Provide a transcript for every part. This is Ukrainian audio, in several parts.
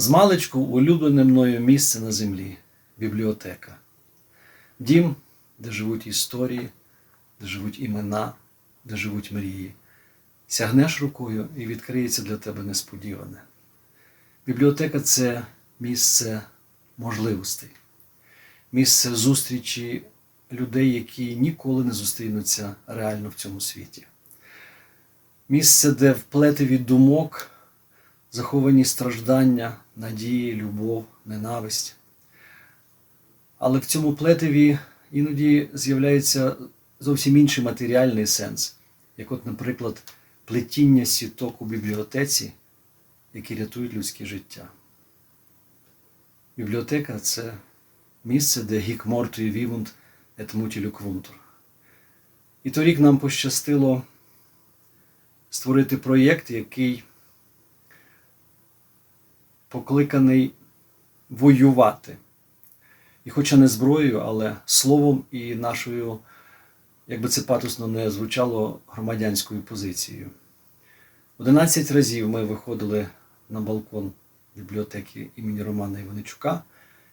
Змалечку улюблене мною місце на землі бібліотека. Дім, де живуть історії, де живуть імена, де живуть мрії. Сягнеш рукою і відкриється для тебе несподіване. Бібліотека це місце можливостей, місце зустрічі людей, які ніколи не зустрінуться реально в цьому світі. Місце, де в плетеві думок заховані страждання, надії, любов, ненависть. Але в цьому плетеві іноді з'являється зовсім інший матеріальний сенс, як, от, наприклад, плетіння сіток у бібліотеці, які рятують людське життя. Бібліотека це місце, де гік морту і вівунд ет мутілю квунтур. І торік нам пощастило створити проєкт, який покликаний воювати. І хоча не зброєю, але словом і нашою, як би це патосно не звучало, громадянською позицією. 11 разів ми виходили на балкон бібліотеки імені Романа Іваничука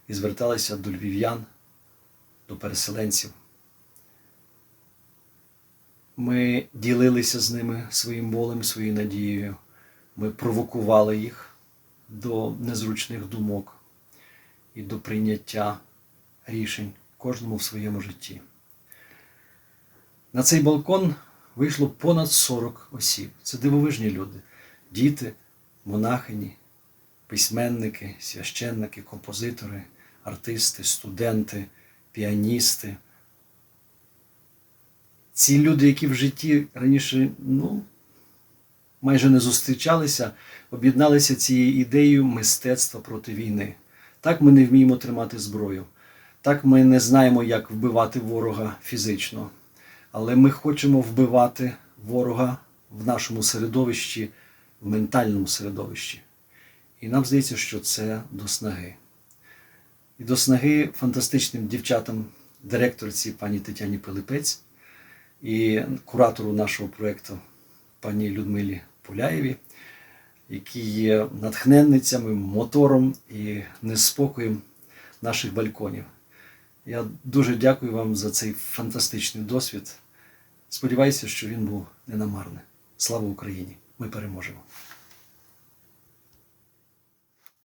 і зверталися до львів'ян, до переселенців. Ми ділилися з ними своїм болем, своєю надією. Ми провокували їх до незручних думок і до прийняття рішень кожному в своєму житті. На цей балкон вийшло понад 40 осіб. Це дивовижні люди, діти, монахині, письменники, священники, композитори, артисти, студенти, піаністи. Ці люди, які в житті раніше ну, майже не зустрічалися, об'єдналися цією ідеєю мистецтва проти війни. Так ми не вміємо тримати зброю. Так ми не знаємо, як вбивати ворога фізично. Але ми хочемо вбивати ворога в нашому середовищі, в ментальному середовищі. І нам здається, що це до снаги. І до снаги фантастичним дівчатам, директорці пані Тетяні Пилипець і куратору нашого проєкту пані Людмилі Пуляєві, які є натхненницями, мотором і неспокоєм наших балконів. Я дуже дякую вам за цей фантастичний досвід. Сподіваюся, що він був ненамарний. Слава Україні! Ми переможемо!